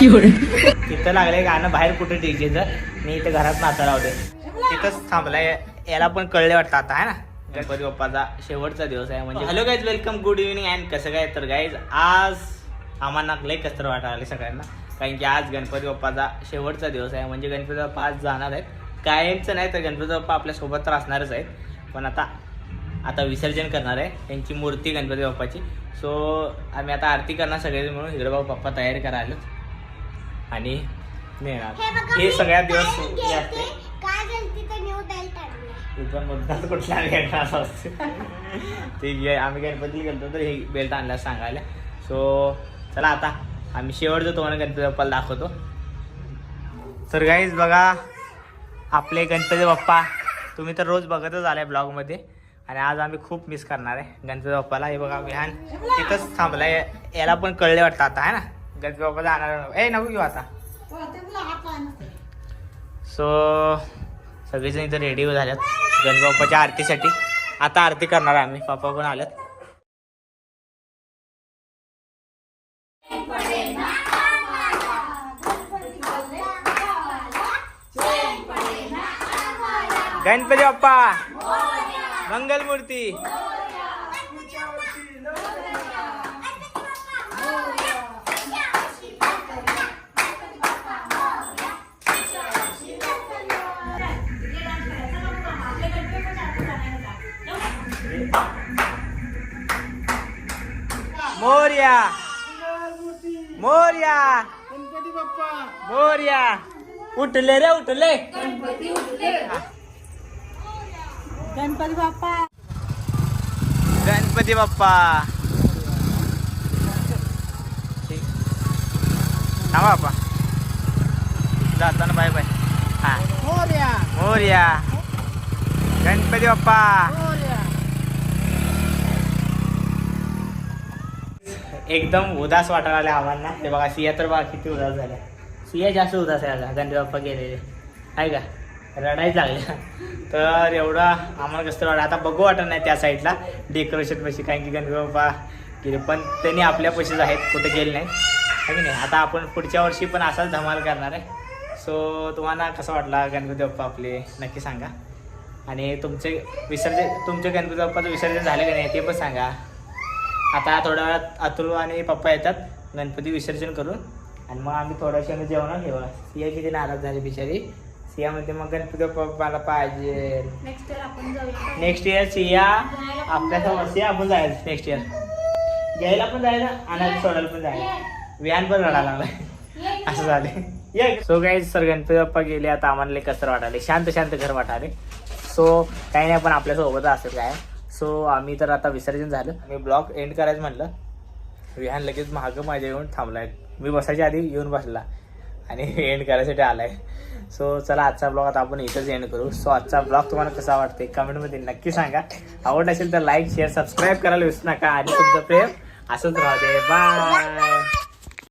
तिथं लागलंय गाणं बाहेर कुठे डीजेचं. मी इथे घरात नाचा लावते तिथंच थांबलाय. याला पण कळले वाटतं आता आहे ना? गणपती बाप्पाचा शेवटचा दिवस आहे. म्हणजे hello guys welcome good evening and कसं काय? तर गाईज आज आम्हाला लय कसर वाटायला सगळ्यांना. कारण की आज गणपती बाप्पाचा शेवटचा दिवस आहे. म्हणजे गणपती बाप्पा आज जाणार आहेत. कायमचं नाही तर गणपती बाप्पा आपल्यासोबत तर असणारच आहेत. पण आता आता विसर्जन करणार आहे. त्यांची मूर्ती गणपती बाप्पाची. सो आम्ही आता आरती करणार सगळे म्हणून. इकडे बाबा पप्पा तयारी करायला आणि नेणार हे हे सगळ्यात दिवस हे बेल्ट तू कुठला असं असते. आहे आम्ही गणपती गेलतो तर हे बेल्ट आणला सांगायला. सो चला आता आम्ही शेवटचं तुम्हाला गणपती बाप्पाला दाखवतो. तर गाईज बघा आपले गणपती बाप्पा तुम्ही तर रोज बघतच आलाय ब्लॉगमध्ये आणि आज आम्ही खूप मिस करणार आहे गणपती बाप्पाला. हे बघा विहान तिथंच थांबलाय. याला पण कळले वाटतं आता आहे ना? गणपती जाणार ए नको घेऊ आता. सो सगळेजण इथं रेडी झाल्यात. गणपती आरतीसाठी. आता आरती करणार आम्ही. पप्पा पण आल्यात. गणपती बाप्पा. मंगलमूर्ती. मोर्या. मोर्या. गणपती बाप्पा मोर्या. उठले रे उठले. गणपती बाप्पा. गणपती बाप्पा. ठीक. थांबा बाप्पा. जाताना बाय बाय. हा. मोर्या. मोर्या. गणपती बाप्पा मोर्या एकदम उदास वाटायला आल्या आम्हाला ते बघा सिया तर बघा किती उदास झाल्या. सिया जास्त उदास आहे आता. गणपती बाप्पा गेलेले. आहे का? रडायच लागल्या. तर एवढा आम्हाला कसं वाटत आता बघू वाटत नाही त्या साईडला. डेकोरेशन पशी कारण की गणपती बाप्पा गेले. पण त्यांनी आपल्या पशीच आहेत. कुठे गेले नाही है की नाही? आता आपण पुढच्या वर्षी पण असाच धमाल करणार आहे. सो तुम्हाला कसं वाटला गणपती बाप्पा आपले? नक्की सांगा. आणि तुमचे विसर्जन तुमचे गणपती बाप्पाचं विसर्जन झालं की नाही ते पण सांगा. आता थोड्या वेळात अतुल आणि पप्पा येतात. गणपती विसर्जन करून. आणि मग आम्ही थोड्याशा जेवण घेऊ. सिया किती नाराज झाली बिचारी. सिया म्हणते मग गणपती बाप्पाला पाहिजे. नेक्स्ट इयर आपण जाऊया. नेक्स्ट इयर सिया आपण जायचं नेक्स्ट इयर घ्यायला पण जायचं आणायला सोडायला पण जायचं. विहान पण रडायला लागलाय असं झाले. सो काही सर गणपती बाप्पा गेले आता आम्हाला कसर वाटाले शांत शांत घर वाटाले सो काही नाही पण आपल्यासोबत असेल काय? सो आम्ही तर आता विसर्जन झालं. मी ब्लॉग एंड करायचं म्हटलं विहान लगेच महाग माझ्या येऊन थांबलाय. मी बसायच्या आधी येऊन बसला. आणि एंड करायसाठी आलाय. सो चला आजचा ब्लॉग आता आपण इथंच एंड करू. सो आजचा ब्लॉग तुम्हाला कसा वाटते कमेंटमध्ये नक्की सांगा. आवडला असेल तर लाईक शेअर सबस्क्राईब करायला विसरू नका. आणि तुमचं प्रेम असंच राहते बाय